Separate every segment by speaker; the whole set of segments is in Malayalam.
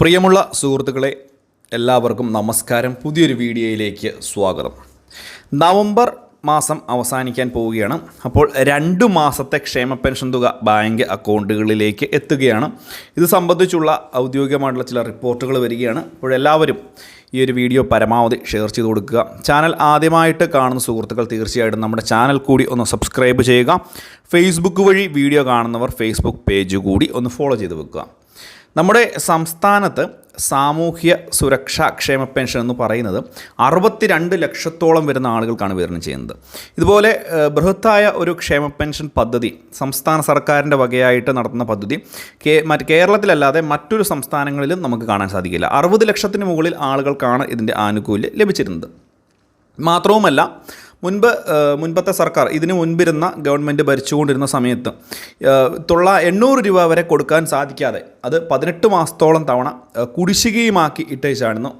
Speaker 1: പ്രിയമുള്ള സുഹൃത്തുക്കളെ എല്ലാവർക്കും നമസ്കാരം. പുതിയൊരു വീഡിയോയിലേക്ക് സ്വാഗതം. നവംബർ മാസം അവസാനിക്കാൻ പോവുകയാണ്. അപ്പോൾ രണ്ട് മാസത്തെ ക്ഷേമ പെൻഷൻ തുക ബാങ്ക് അക്കൗണ്ടുകളിലേക്ക് എത്തുകയാണ്. ഇത് സംബന്ധിച്ചുള്ള ഔദ്യോഗികമായിട്ടുള്ള ചില റിപ്പോർട്ടുകൾ വരികയാണ്. അപ്പോൾ എല്ലാവരും ഈ ഒരു വീഡിയോ പരമാവധി ഷെയർ ചെയ്ത് കൊടുക്കുക. ചാനൽ ആദ്യമായിട്ട് കാണുന്ന സുഹൃത്തുക്കൾ തീർച്ചയായിട്ടും നമ്മുടെ ചാനൽ കൂടി ഒന്ന് സബ്സ്ക്രൈബ് ചെയ്യുക. ഫേസ്ബുക്ക് വഴി വീഡിയോ കാണുന്നവർ ഫേസ്ബുക്ക് പേജ് കൂടി ഒന്ന് ഫോളോ ചെയ്ത് വെക്കുക. നമ്മുടെ സംസ്ഥാനത്ത് സാമൂഹ്യ സുരക്ഷാ ക്ഷേമ പെൻഷൻ എന്ന് പറയുന്നത് അറുപത്തിരണ്ട് ലക്ഷത്തോളം വരുന്ന ആളുകൾക്കാണ് വിതരണം ചെയ്യുന്നത്. ഇതുപോലെ ബൃഹത്തായ ഒരു ക്ഷേമ പെൻഷൻ പദ്ധതി സംസ്ഥാന സർക്കാരിന്റെ വകയായിട്ട് നടത്തുന്ന പദ്ധതി കേ മറ്റ് കേരളത്തിലല്ലാതെ മറ്റൊരു സംസ്ഥാനങ്ങളിലും നമുക്ക് കാണാൻ സാധിക്കില്ല. അറുപത് ലക്ഷത്തിന് മുകളിൽ ആളുകൾക്കാണ് ഇതിന്റെ ആനുകൂല്യം ലഭിച്ചിരുന്നത്. മാത്രവുമല്ല മുൻപ് മുൻപത്തെ സർക്കാർ ഇതിന് മുൻപിരുന്ന ഗവൺമെന്റ് ഭരിച്ചുകൊണ്ടിരുന്ന സമയത്ത് തൊള്ള എണ്ണൂറ് രൂപ വരെ കൊടുക്കാൻ സാധിക്കാതെ അത് പതിനെട്ട് മാസത്തോളം തവണ കുടിശ്ശികയുമാക്കി ഇട്ടേച്ചായിരുന്നു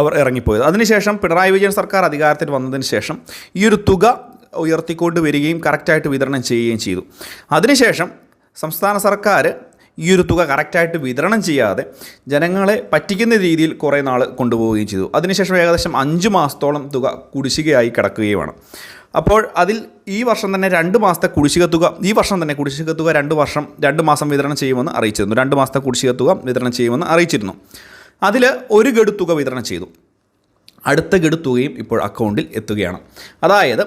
Speaker 1: അവർ ഇറങ്ങിപ്പോയത്. അതിനുശേഷം പിണറായി വിജയൻ സർക്കാർ അധികാരത്തിൽ വന്നതിന് ശേഷം ഈ ഒരു തുക ഉയർത്തിക്കൊണ്ട് വരികയും കറക്റ്റായിട്ട് വിതരണം ചെയ്യുകയും ചെയ്തു. അതിനുശേഷം സംസ്ഥാന സർക്കാർ ഈ ഒരു തുക കറക്റ്റായിട്ട് വിതരണം ചെയ്യാതെ ജനങ്ങളെ പറ്റിക്കുന്ന രീതിയിൽ കുറേ നാൾ കൊണ്ടുപോവുകയും ചെയ്തു. അതിനുശേഷം ഏകദേശം അഞ്ച് മാസത്തോളം തുക കുടിശ്ശികയായി കിടക്കുകയുമാണ്. അപ്പോൾ അതിൽ ഈ വർഷം തന്നെ രണ്ട് മാസത്തെ കുടിശ്ശിക തുക ഈ വർഷം തന്നെ കുടിശ്ശിക തുക രണ്ട് വർഷം രണ്ട് മാസം വിതരണം ചെയ്യുമെന്ന് അറിയിച്ചിരുന്നു. രണ്ട് മാസത്തെ കുടിശ്ശിക തുക വിതരണം ചെയ്യുമെന്ന് അറിയിച്ചിരുന്നു. അതിൽ ഒരു ഗഡു തുക വിതരണം ചെയ്തു. അടുത്ത ഗഡു തുകയും ഇപ്പോൾ അക്കൗണ്ടിൽ എത്തുകയാണ്. അതായത്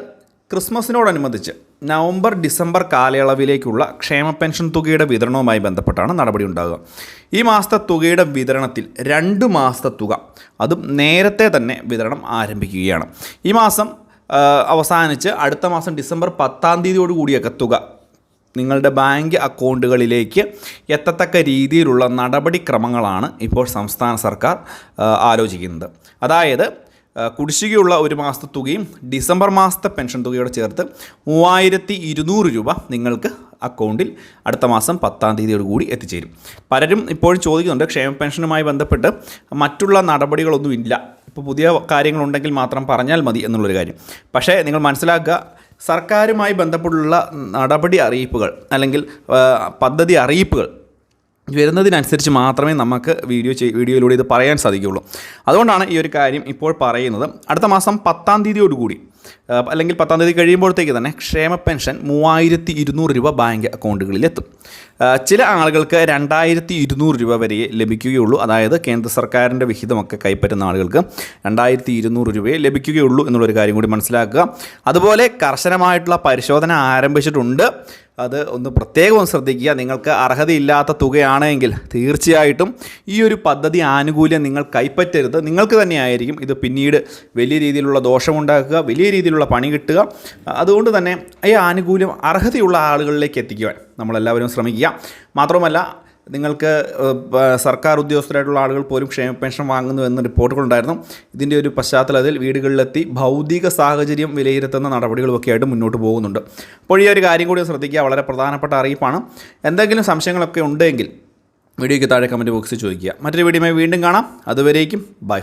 Speaker 1: ക്രിസ്മസിനോടനുബന്ധിച്ച് നവംബർ ഡിസംബർ കാലയളവിലേക്കുള്ള ക്ഷേമ പെൻഷൻ തുകയുടെ വിതരണവുമായി ബന്ധപ്പെട്ടാണ് നടപടി ഉണ്ടാകുക ഈ മാസത്തെ തുകയുടെ വിതരണത്തിൽ രണ്ട് മാസത്തെ തുക അതും നേരത്തെ തന്നെ വിതരണം ആരംഭിക്കുകയാണ്. ഈ മാസം അവസാനിച്ച് അടുത്ത മാസം ഡിസംബർ പത്താം തീയതിയോടുകൂടിയൊക്കെ തുക നിങ്ങളുടെ ബാങ്ക് അക്കൗണ്ടുകളിലേക്ക് എത്തത്തക്ക രീതിയിലുള്ള നടപടിക്രമങ്ങളാണ് ഇപ്പോൾ സംസ്ഥാന സർക്കാർ ആലോചിക്കുന്നത്. അതായത് കുടിശ്ശികയുള്ള ഒരു മാസത്തെ തുകയും ഡിസംബർ മാസത്തെ പെൻഷൻ തുകയോടെ ചേർത്ത് മൂവായിരത്തി ഇരുന്നൂറ് രൂപ നിങ്ങൾക്ക് അക്കൗണ്ടിൽ അടുത്ത മാസം പത്താം തീയതിയോട് കൂടി എത്തിച്ചേരും. പലരും ഇപ്പോഴും ചോദിക്കുന്നുണ്ട് ക്ഷേമ പെൻഷനുമായി ബന്ധപ്പെട്ട് മറ്റുള്ള നടപടികളൊന്നും ഇല്ല. ഇപ്പോൾ പുതിയ കാര്യങ്ങളുണ്ടെങ്കിൽ മാത്രം പറഞ്ഞാൽ മതി എന്നുള്ളൊരു കാര്യം. പക്ഷേ നിങ്ങൾ മനസ്സിലാക്കുക സർക്കാരുമായി ബന്ധപ്പെട്ടുള്ള നടപടി അറിയിപ്പുകൾ അല്ലെങ്കിൽ പദ്ധതി അറിയിപ്പുകൾ വരുന്നതിനനുസരിച്ച് മാത്രമേ നമുക്ക് വീഡിയോ ചെയ് വീഡിയോയിലൂടെ ഇത് പറയാൻ സാധിക്കുകയുള്ളൂ. അതുകൊണ്ടാണ് ഈ ഒരു കാര്യം ഇപ്പോൾ പറയുന്നത്. അടുത്ത മാസം പത്താം തീയതിയോടുകൂടി അല്ലെങ്കിൽ പത്താം തീയതി കഴിയുമ്പോഴത്തേക്ക് തന്നെ ക്ഷേമ പെൻഷൻ മൂവായിരത്തി ഇരുന്നൂറ് രൂപ ബാങ്ക് അക്കൗണ്ടുകളിൽ എത്തും. ചില ആളുകൾക്ക് രണ്ടായിരത്തി ഇരുന്നൂറ് രൂപ വരെ ലഭിക്കുകയുള്ളൂ. അതായത് കേന്ദ്ര സർക്കാരിന്റെ വിഹിതമൊക്കെ കൈപ്പറ്റുന്ന ആളുകൾക്ക് രണ്ടായിരത്തി ഇരുന്നൂറ് രൂപയെ ലഭിക്കുകയുള്ളൂ എന്നുള്ളൊരു കാര്യം കൂടി മനസ്സിലാക്കുക. അതുപോലെ കർശനമായിട്ടുള്ള പരിശോധന ആരംഭിച്ചിട്ടുണ്ട്. അത് ഒന്ന് പ്രത്യേകം ഒന്ന് ശ്രദ്ധിക്കുക. നിങ്ങൾക്ക് അർഹതയില്ലാത്ത തുകയാണെങ്കിൽ തീർച്ചയായിട്ടും ഈ ഒരു പദ്ധതി ആനുകൂല്യം നിങ്ങൾ കൈപ്പറ്റരുത്. നിങ്ങൾക്ക് തന്നെയായിരിക്കും ഇത് പിന്നീട് വലിയ രീതിയിലുള്ള ദോഷമുണ്ടാക്കുക. വലിയ രീതിയിലുള്ള പണി കിട്ടുക. അതുകൊണ്ട് തന്നെ ഈ ആനുകൂല്യം അർഹതയുള്ള ആളുകളിലേക്ക് എത്തിക്കുവാൻ നമ്മളെല്ലാവരും ശ്രമിക്കുക. മാത്രമല്ല നിങ്ങൾക്ക് സർക്കാർ ഉദ്യോഗസ്ഥരായിട്ടുള്ള ആളുകൾ പോലും ക്ഷേമ പെൻഷൻ വാങ്ങുന്നു എന്ന റിപ്പോർട്ടുകളുണ്ടായിരുന്നു. ഇതിന്റെ ഒരു പശ്ചാത്തലത്തിൽ വീടുകളിലെത്തി ഭൗതിക സാഹചര്യം വിലയിരുത്തുന്ന നടപടികളുമൊക്കെ ആയിട്ട് മുന്നോട്ട് പോകുന്നുണ്ട്. അപ്പോൾ ഈ ഒരു കാര്യം കൂടി ശ്രദ്ധിക്കുക. വളരെ പ്രധാനപ്പെട്ട അറിയിപ്പാണ്. എന്തെങ്കിലും സംശയങ്ങളൊക്കെ ഉണ്ടെങ്കിൽ വീഡിയോയ്ക്ക് താഴെ കമന്റ് ബോക്സിൽ ചോദിക്കുക. മറ്റൊരു വീഡിയോയുമായി വീണ്ടും കാണാം. അതുവരേക്കും ബൈ